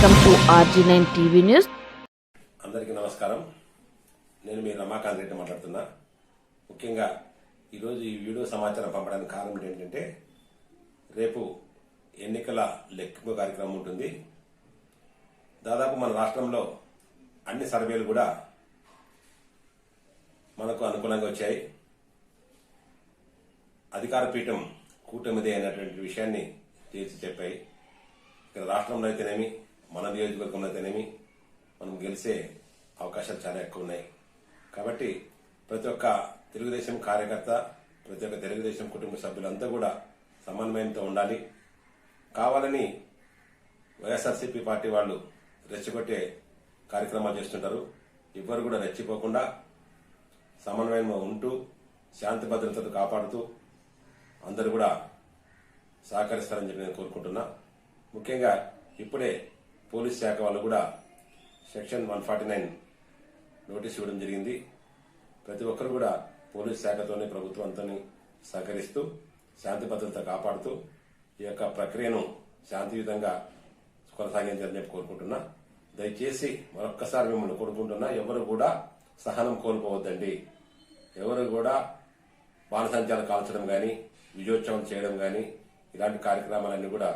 Welcome to RG nine TV news. అందరికీ నమస్కారం. నేను మీ రమాకాంత్ రెడ్డి మాట్లాడుతున్నా. ముఖ్యంగా ఈరోజు ఈ వీడియో సమాచారం పంపడానికి కారణం ఏంటంటే రేపు ఎన్నికల లెక్కింపు కార్యక్రమం ఉంటుంది. దాదాపు మన రాష్ట్రంలో అన్ని సర్వేలు కూడా మనకు అనుకూలంగా వచ్చాయి. అధికార పీఠం కూటమిదే అనేటువంటి విషయాన్ని తేల్చి చెప్పాయి ఇక్కడ రాష్ట్రంలో అయితేనేమి మన నియోజకవర్గంలో అయితేనేమి మనం గెలిచే అవకాశాలు చాలా ఎక్కువ ఉన్నాయి కాబట్టి ప్రతి ఒక్క తెలుగుదేశం కార్యకర్త ప్రతి ఒక్క తెలుగుదేశం కుటుంబ సభ్యులంతా కూడా సమన్వయంతో ఉండాలి. కావాలని వైఎస్ఆర్సీపీ పార్టీ వాళ్ళు రెచ్చగొట్టే కార్యక్రమాలు చేస్తుంటారు. ఎవ్వరు కూడా రెచ్చిపోకుండా సమన్వయంలో ఉంటూ శాంతి భద్రతలు కాపాడుతూ అందరూ కూడా సహకరిస్తారని చెప్పి నేను కోరుకుంటున్నా. ముఖ్యంగా ఇప్పుడే పోలీస్ శాఖ వాళ్ళు కూడా section one forty nine notice ఇవ్వడం జరిగింది. ప్రతి ఒక్కరు కూడా పోలీస్ శాఖతోని ప్రభుత్వంతో సహకరిస్తూ శాంతి భద్రత కాపాడుతూ ఈ యొక్క ప్రక్రియను శాంతియుతంగా కొనసాగించాలని చెప్పి కోరుకుంటున్నా. దయచేసి మరొక్కసారి మిమ్మల్ని కోరుకుంటున్నా ఎవరు కూడా సహనం కోల్పోవద్దండి. ఎవరు కూడా బాణసంచాలు కాల్చడం కానీ విజయోత్సవం చేయడం కానీ ఇలాంటి కార్యక్రమాలన్నీ కూడా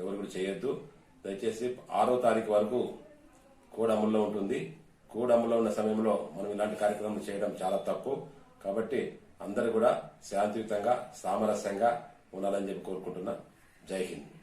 ఎవరు కూడా చేయొద్దు. దయచేసి ఆరో తారీఖు వరకు కోడ్ అమల్లో ఉంటుంది. కోడ్ అమల్లో ఉన్న సమయంలో మనం ఇలాంటి కార్యక్రమం చేయడం చాలా తప్పు. కాబట్టి అందరూ కూడా శాంతియుతంగా సామరస్యంగా ఉండాలని చెప్పి కోరుకుంటున్నా. జై హింద్.